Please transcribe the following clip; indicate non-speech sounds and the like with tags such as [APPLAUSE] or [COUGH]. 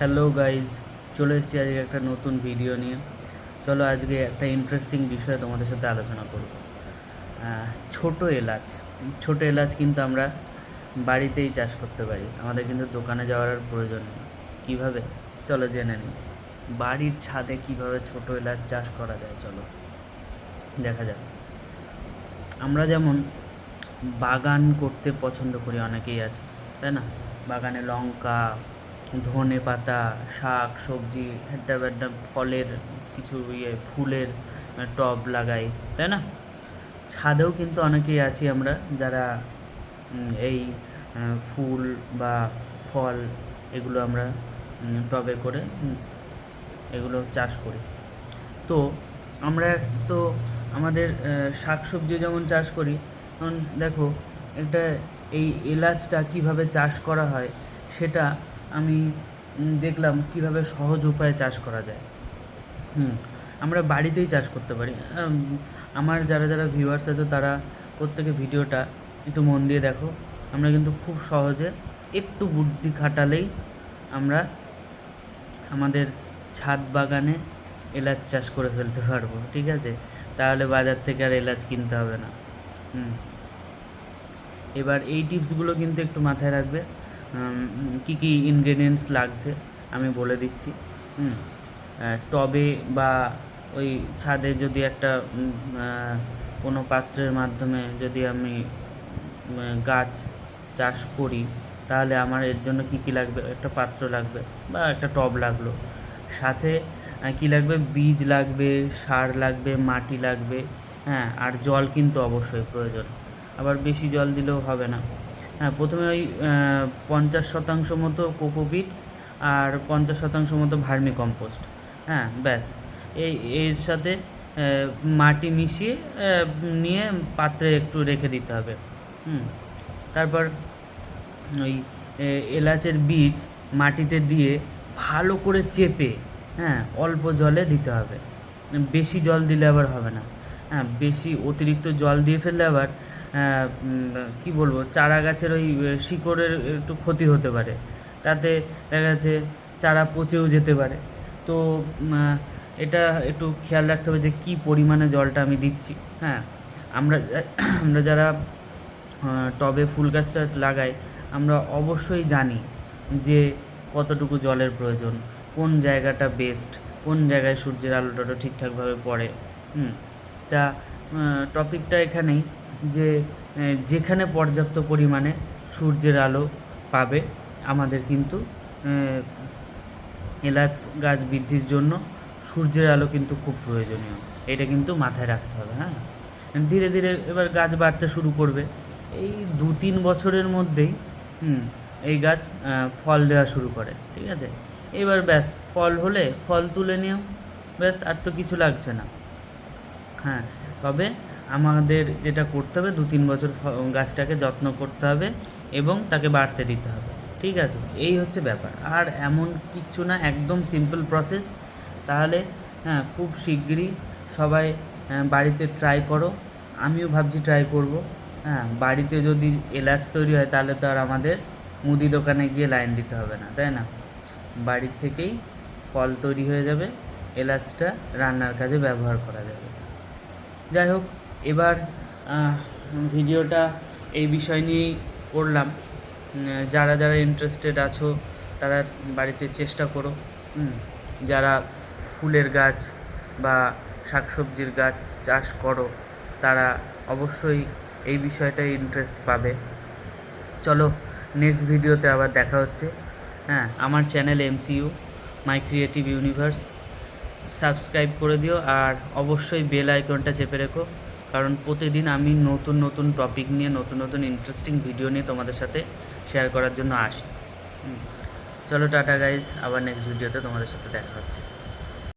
Hello guys, চলে এসেছি আজকে একটা নতুন ভিডিও নিয়ে। চলো আজকে একটা ইন্টারেস্টিং বিষয় তোমাদের সাথে আলোচনা করব। ছোট এলাচ। ছোট এলাচ কিন্তু আমরা বাড়িতেই চাষ করতে পারি। আমাদের কিন্তু দোকানে যাওয়ার আর প্রয়োজন নেই। কীভাবে? চলো জেনে নিই। বাড়ির ছাদে কীভাবে ছোট এলাচ চাষ করা যায়, চলো। দেখা যাক। আমরা যেমন বাগান করতে পছন্দ করি, অনেকেই আছে, তাই না? বাগানে লঙ্কা ধনে পাতা, শাক, সবজি হেড্ডা ব্যাড্ডা ফলের কিছু ইয়ে ফুলের টব লাগাই, তাই না? ছাদেও কিন্তু অনেকেই আছি আমরা যারা এই ফুল বা ফল এগুলো আমরা টবে করে এগুলো চাষ করি। তো আমরা তো আমাদের শাক সবজি যেমন চাষ করি দেখো একটা এই এলাচটা কীভাবে চাষ করা হয় সেটা আমি দেখলাম কীভাবে সহজ উপায়ে চাষ করা যায়। হুম, আমরা বাড়িতেই চাষ করতে পারি। আমার যারা যারা ভিউয়ার্স আছে তারা প্রত্যেকে ভিডিওটা একটু মন দিয়ে দেখো। আমরা কিন্তু খুব সহজে একটু বুদ্ধি খাটালেই আমরা আমাদের ছাদ বাগানে এলাচ চাষ করে ফেলতে পারব, ঠিক আছে? তাহলে বাজার থেকে আর এলাচ কিনতে হবে না। হুম, এবার এই টিপসগুলো কিন্তু একটু মাথায় রাখবে। কী কী ইনগ্রেডিয়েন্টস লাগছে, আমি বলে দিচ্ছি। টবে বা ওই ছাদে যদি একটা কোনো পাত্রের মাধ্যমে যদি আমি গাছ চাষ করি, তাহলে আমার এর জন্য কী কী লাগবে? একটা পাত্র লাগবে বা একটা টব লাগল। সাথে কী লাগবে? বীজ লাগবে, সার লাগবে, মাটি লাগবে হ্যাঁ আর জল কিন্তু অবশ্যই প্রয়োজন। আবার বেশি জল দিলেও হবে না। হ্যাঁ প্রথমে ওই পঞ্চাশ শতাংশ মতো কোকোপিট আর পঞ্চাশ শতাংশ মতো ভার্মি কম্পোস্ট। হ্যাঁ ব্যাস। এই, এর সাথে মাটি মিশিয়ে নিয়ে পাত্রে একটু রেখে দিতে হবে। হুম। তারপর ওই এলাচের বীজ মাটিতে দিয়ে ভালো করে চেপে হ্যাঁ অল্প জলে দিতে হবে। বেশি জল দিলে আবার হবে না। হ্যাঁ বেশি অতিরিক্ত জল দিয়ে ফেললে আবার কি বলব চারা গাছের ওই শিকড়ের একটু ক্ষতি হতে পারে। তাতে দেখা যাচ্ছে চারা পচেও যেতে পারে। তো এটা একটু খেয়াল রাখতে হবে যে কী পরিমাণে জলটা আমি দিচ্ছি হ্যাঁ। আমরা [CLEARS THROAT] আমরা যারা টবে ফুল গাছ টাছ লাগাই, আমরা অবশ্যই জানি যে কতটুকু জলের প্রয়োজন, কোন জায়গাটা বেস্ট কোন জায়গায় সূর্যের আলোটা ঠিকঠাকভাবে পড়ে, হুম। তা টপিকটা এখানেই। যে যেখানে পর্যাপ্ত পরিমাণে সূর্যের আলো পাবে, আমাদের কিন্তু এলাচ গাছ বৃদ্ধির জন্য সূর্যের আলো কিন্তু খুব প্রয়োজনীয়। এটা কিন্তু মাথায় রাখতে হবে হ্যাঁ? ধীরে ধীরে এবার গাছ বাড়তে শুরু করবে। এই দু তিন বছরের মধ্যেই এই গাছ ফল দেওয়া শুরু করে, ঠিক আছে? এবার ব্যাস, ফল হলে ফল তুলে নিও, ব্যাস, আর তো কিছু লাগছে না। হ্যাঁ তবে আমাদের যেটা করতে হবে, দু তিন বছর গাছটাকে যত্ন করতে হবে এবং তাকে বাড়তে দিতে হবে। ঠিক আছে? এই হচ্ছে ব্যাপার। আর এমন কিচ্ছু না, একদম সিম্পল প্রসেস তাহলে হ্যাঁ খুব শিগগিরই সবাই বাড়িতে ট্রাই করো। আমিও ভাবছি ট্রাই করব। হ্যাঁ বাড়িতে যদি এলাচ তৈরি হয়, তাহলে তো আর আমাদের মুদি দোকানে গিয়ে লাইন দিতে হবে না, তাই না? বাড়ির থেকেই ফল তৈরি হয়ে যাবে। এলাচটা রান্নার কাজে ব্যবহার করা যাবে। যাই হোক এবার ভিডিওটা এই বিষয় নিয়েই করলাম। যারা যারা ইন্টারেস্টেড আছো, তারা বাড়িতে চেষ্টা করো। যারা ফুলের গাছ বা শাকসবজির গাছ চাষ করো, তারা অবশ্যই এই বিষয়টায় ইন্টারেস্ট পাবে। চলো নেক্সট ভিডিওতে আবার দেখা হচ্ছে। হ্যাঁ আমার channel MCU my creative universe subscribe করে দিও আর অবশ্যই বেল আইকনটা চেপে রেখো। কারণ প্রতিদিন আমি নতুন নতুন টপিক নিয়ে, নতুন নতুন ইন্টারেস্টিং ভিডিও নিয়ে তোমাদের সাথে শেয়ার করার জন্য আসি। চলো টাটা গাইজ আবার নেক্সট ভিডিওতে তোমাদের সাথে দেখা হচ্ছে।